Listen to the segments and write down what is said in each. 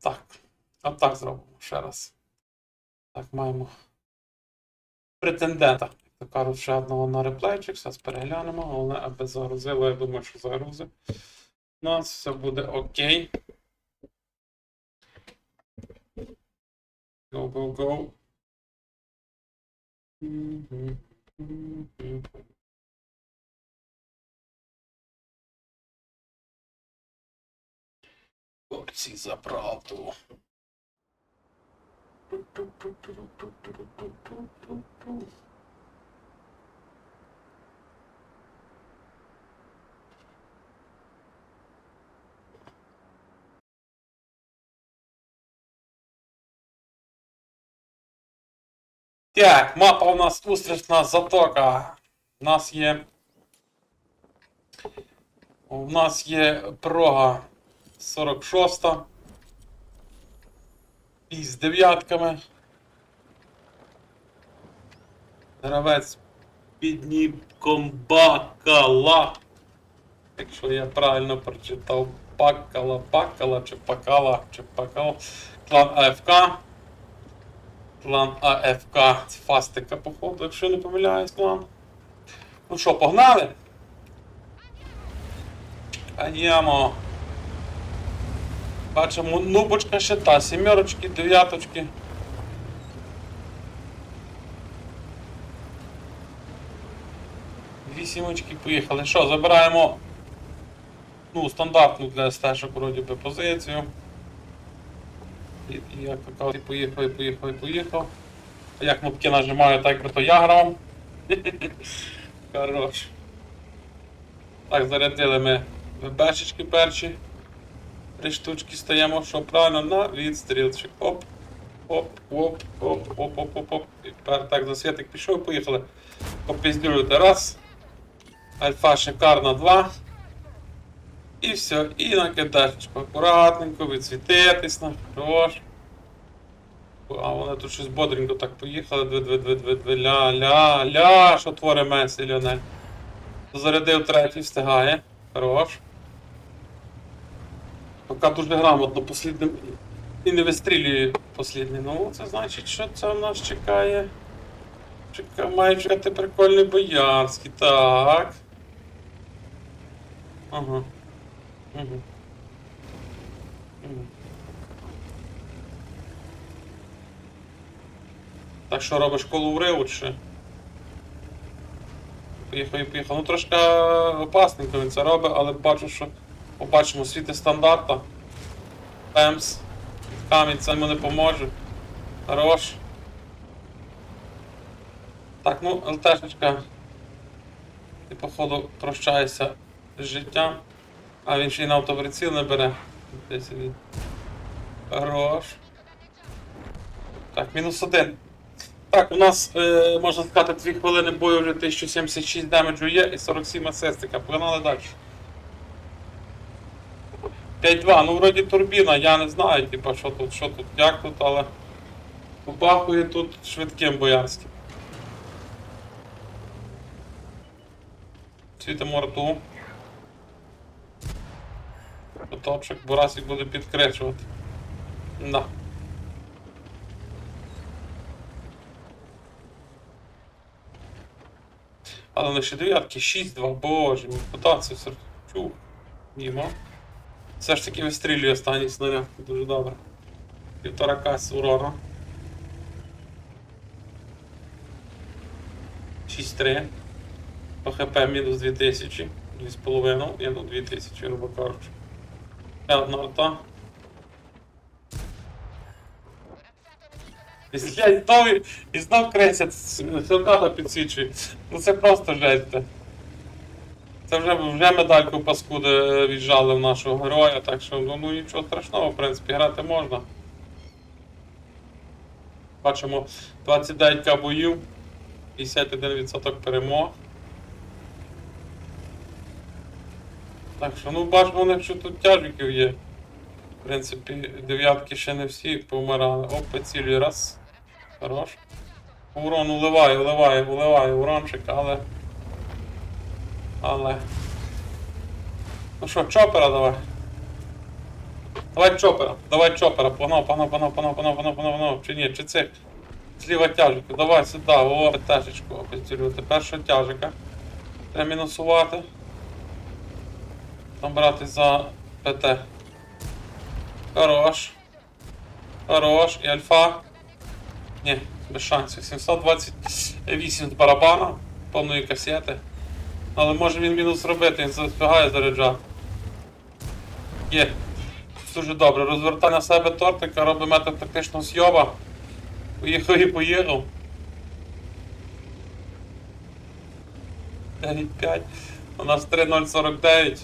Так. Отак зробимо ще раз. Так, маємо претендента. Як ще одного на реплейчик. Зараз переглянемо. Головне, аби загрузило. Я думаю, що загрузи. У нас все буде окей. Go, go, go. Борці за правду. Так, мапа у нас устрічна затока. У нас є. У нас є прога 46. Із дев'ятками. Гравець під ніком Бакала. Якщо я правильно прочитав Пакала, Пакала чи Пакала, чи Пакала. Клан АФК. Клан АФК з Фастика, походу, якщо не помиляюсь, клан. Ну що, погнали? Аємо. Бачимо, нубочка ще та, сімерочки, дев'яточки. Вісімочки поїхали. Що, забираємо ну, стандартну для стежок вроді би позицію. І, як то кажуть, поїхав, і поїхав, і поїхав. А я кнопки нажимаю, так би то я грав. Хорош. Так, зарядили ми ВБшечки перші. Три штучки стаємо, що правильно на відстрілчик. Оп, оп, оп, оп, оп, оп, оп, оп. І тепер так засвітик пішов, поїхали. Попіздюлювати раз. Альфа шикарна два. І все, і на кидачку. Акуратненько, відсвітитись на хорош. А вони тут щось бодренько так поїхали. Дві, дві, дві, дві, дві, ля, ля, ля, що творить Месі, Ліонель. Зарядив третій, встигає. Хорош. Поки дуже грамотно послідним і не вистрілює послідній. Ну, це значить, що це в нас чекає. Чека... Має чекати прикольний боярський. Так. Ага. Так що робиш колу вриву чи? Поїхав і поїхав. Ну трошки опасненько він це робить, але бачу, що побачимо світи стандарта. Пемс. Камінь це йому не поможе. Хорош. Так, ну, ЛТшечка. Ти, походу, прощаєшся з життям. А він ще й на автоприціл не бере. Десь він. Хорош. Так, мінус один. Так, у нас, е, можна сказати, 2 хвилини бою вже 1076 демеджу є і 47 асистика. Погнали далі. 5-2, ну вроді турбіна, я не знаю, типа, що тут, що тут, як тут, але побахує тут швидким боярським. Світимо рту. Топчик Бурасик буде підкречувати. Да. Але лише дев'ятки, 6-2, боже мій, куди це все? Все ж таки вистрілює останній снаряд, дуже добре. Півтора кас урона. 6-3. По ХП мінус 2000. 2,5, я ну 2000, грубо кажучи. Одна арта. І знов кресять, Хелката підсвічує. Ну це просто жесть. Це вже, вже медальку паскуди віджали в нашого героя, так що ну, ну нічого страшного, в принципі, грати можна. Бачимо 29к боїв, 51% перемог. Так що, ну бачимо, них що тут тяжиків є. В принципі, дев'ятки ще не всі помирали. Оп, поцілює раз. Хорош. Урон уливає, уливає, уливає урончик, але. Але. Ну що, чопера давай. Давай чопера, давай чопера, погнав, погнав, погнав, погнав, погнав, погнав, погнав, погнав, чи ні, чи цих. Зліва тяжика, давай сюди, о, тяжечку, обіцілювати. Першого тяжика. Треба мінусувати. Там брати за ПТ. Хорош. Хорош. І альфа. Ні, без шансів. 728 з барабана, повної касети. Але може він мінус робити, він заспігає заряджати. Є. Дуже добре. Розвертай на себе тортика, робить метод тактичного зйоба. Поїхав і поїхав. 9-5. У нас 3-0-49.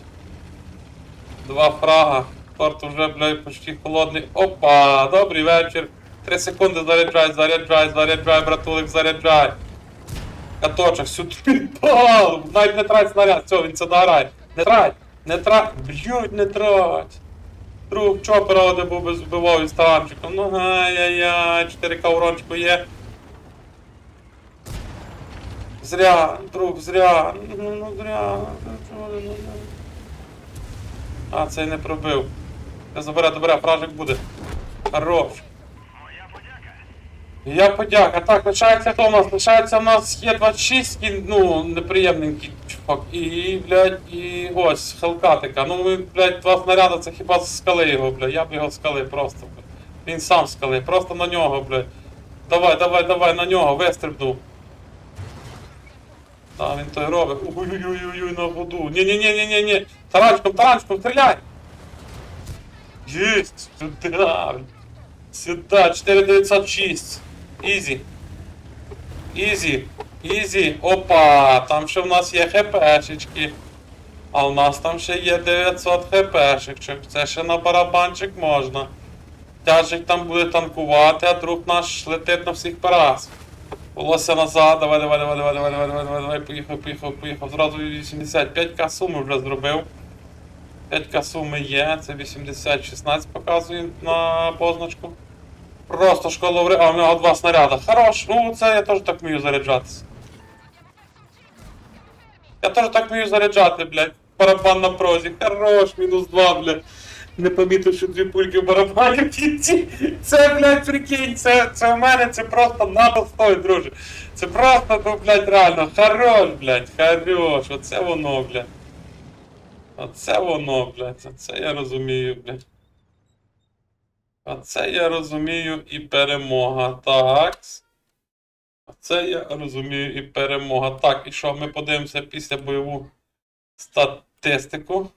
Два фрага. Торт уже, блядь, почти холодний. Опа! Добрий вечір. Три секунди заряджай, заряджай, заряджай, братулик, заряджай. Каточок, сюди пал! Навіть не трать снаряд, все, він це дограє. Не трать, не трать, б'ють, не трать. Друг чопера один був би збивав із таранчиком. Ну ай-яй-яй, 4К урончику є. Зря, друг, зря. Ну, ну зря. А, цей не пробив. Я забере, добре, фражик буде. Хорош. Я подяка. Так, лишається хто у нас? Лишається у нас є 26, і, ну, неприємненький чувак. І, блядь, і ось, хелкатика. Ну, ми, блядь, два снаряди, це хіба скали його, блядь. Я б його скали просто, блядь. Він сам скали, просто на нього, блядь. Давай, давай, давай, на нього, вистрибнув. Да, він той робить. Ой-ой-ой, на воду. Ні-ні-ні-ні-ні. Таранчиком, таранчиком, стріляй! Єсть! Сюда! Сюда, 4906. Ізі. Ізі. Ізі. Опа! Там ще в нас є хпшечки. А у нас там ще є 900 хпшечок. Це ще на барабанчик можна. Тяжик там буде танкувати, а друг наш летить на всіх параз. Волосся назад, давай, давай, давай, давай, давай, давай, давай, давай, давай, поїхав, поїхав, поїхав. Зразу 85к суми вже зробив. 5к суми є, це 80, 16 показує на позначку. Просто школа ври... А, у нього два снаряда. Хорош, ну це я теж так вмію заряджатися. Я теж так вмію заряджати, блядь. Барабан на прозі. Хорош, мінус два, блядь. Не помітив, що дві пульки в барабані в кінці. Це, блядь, прикинь, це, це в мене це просто напостой, друже. Це просто, ну, блядь, реально, хорош, блядь, хорош. Оце воно, блядь. Оце воно, блядь, оце я розумію, блядь. Оце я розумію і перемога. Так. Оце я розумію і перемога. Так, і що ми подивимося після бойову статистику.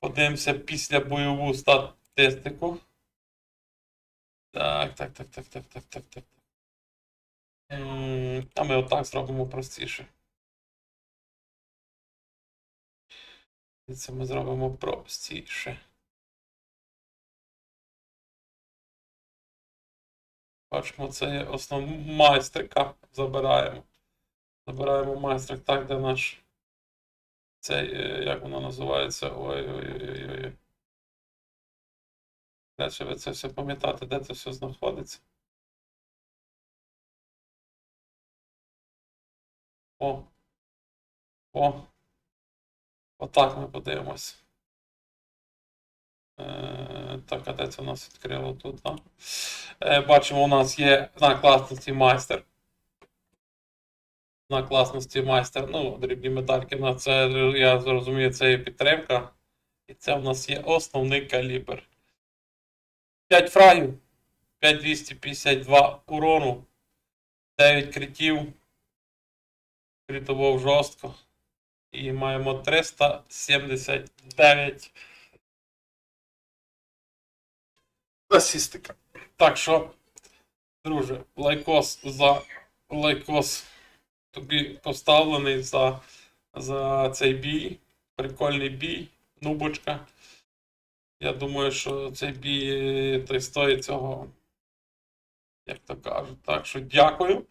Подивимося після бойову статистику. Так, так, так, так, так, так, так, так. М, А ми отак зробимо простіше. Це ми зробимо простіше. Бачимо, це є основну майстрика. Забираємо. Забираємо майстрик так, де наш. Цей, е, як воно називається? Ой-ой-ой-ой. Ще ви це все пам'ятати, де це все знаходиться? О. О. Отак ми подивимось. Е, так, а де це у нас відкрило тут? Да? Е, бачимо, у нас є знак класності майстер. Знак класності майстер. Ну, дрібні медальки. На це, я зрозумію, це є підтримка. І це у нас є основний калібр. 5 фрагів. 5252 урону. 9 критів. Критував жорстко. І маємо 379 асістика. Так що, друже, лайкос за лайкос тобі поставлений за, за цей бій. Прикольний бій, нубочка. Я думаю, що цей бій е, той стоїть цього. Як то кажуть. Так що дякую.